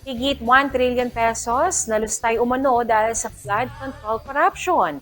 Higit 1 trillion pesos na lustay umano dahil sa flood control corruption.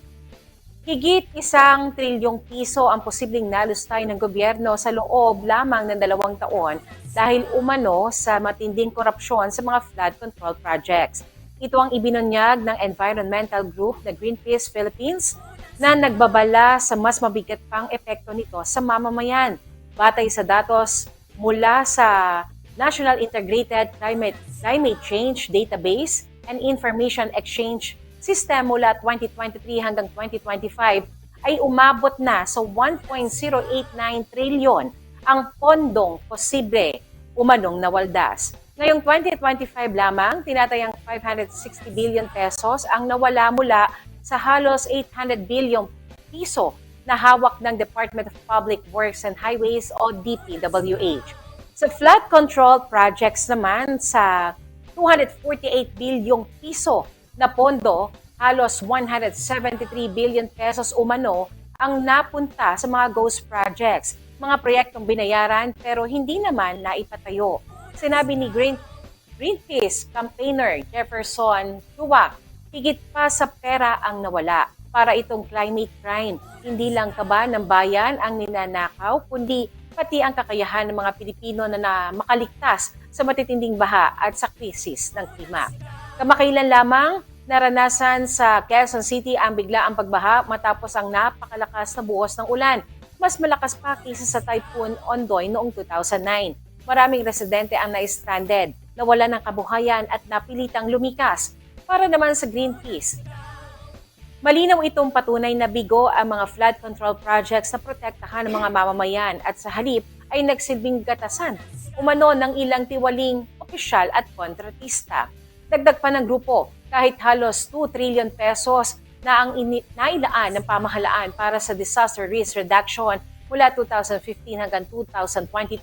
Higit isang trilyong piso ang posibleng nalustay ng gobyerno sa loob lamang ng dalawang taon dahil umano sa matinding korupsyon sa mga flood control projects. Ito ang ibinunyag ng environmental group na Greenpeace Philippines na nagbabala sa mas mabigat pang epekto nito sa mamamayan. Batay sa datos mula sa National Integrated Climate, Climate Change Database and Information Exchange System mula 2023 hanggang 2025 ay umabot na sa 1.089 trilyon ang pondong posible umanong nawaldas. Ngayong 2025 lamang, tinatayang 560 billion pesos ang nawala mula sa halos 800 billion piso na hawak ng Department of Public Works and Highways o DPWH. Sa flood control projects naman sa 248 bilyong piso na pondo, halos 173 billion pesos umano ang napunta sa mga ghost projects, mga proyektong binayaran pero hindi naman naipatayo. Sinabi ni Green, Greenpeace campaigner Jefferson Tuwak, higit pa sa pera ang nawala para itong climate crime. Hindi lang kaba ng bayan ang ninanakaw, kundi pati ang kakayahan ng mga Pilipino na, na makaligtas sa matitinding baha at sa krisis ng klima. Kamakailan lamang, naranasan sa Quezon City ang biglaang pagbaha matapos ang napakalakas na buhos ng ulan. Mas malakas pa kaysa sa Typhoon Ondoy noong 2009. Maraming residente ang na-stranded, nawala ng kabuhayan at napilitang lumikas. Para naman sa Greenpeace, Malinaw itong patunay na bigo ang mga flood control projects na protektahan ng mga mamamayan at sa halip ay nagsilbing gatasan umano ng ilang tiwaling opisyal at kontratista. Dagdag pa ng grupo, kahit halos 2 trillion pesos na ang nailaan ng pamahalaan para sa disaster risk reduction mula 2015 hanggang 2022,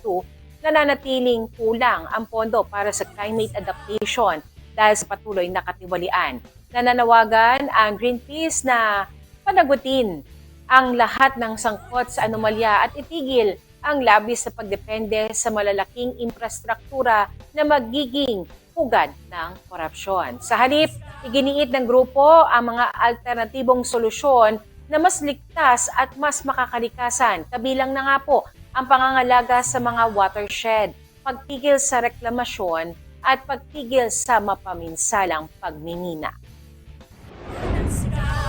nananatiling kulang ang pondo para sa climate adaptation dahil sa patuloy na katiwalian. Nananawagan ang Greenpeace na panagutin ang lahat ng sangkot sa anomalya at itigil ang labis na pagdepende sa malalaking infrastruktura na magiging pugad ng korupsyon. Sa halip, iginiit ng grupo ang mga alternatibong solusyon na mas ligtas at mas makakalikasan. Kabilang na nga po ang pangangalaga sa mga watershed, pagtigil sa reklamasyon at pagtigil sa mapaminsalang pagmimina.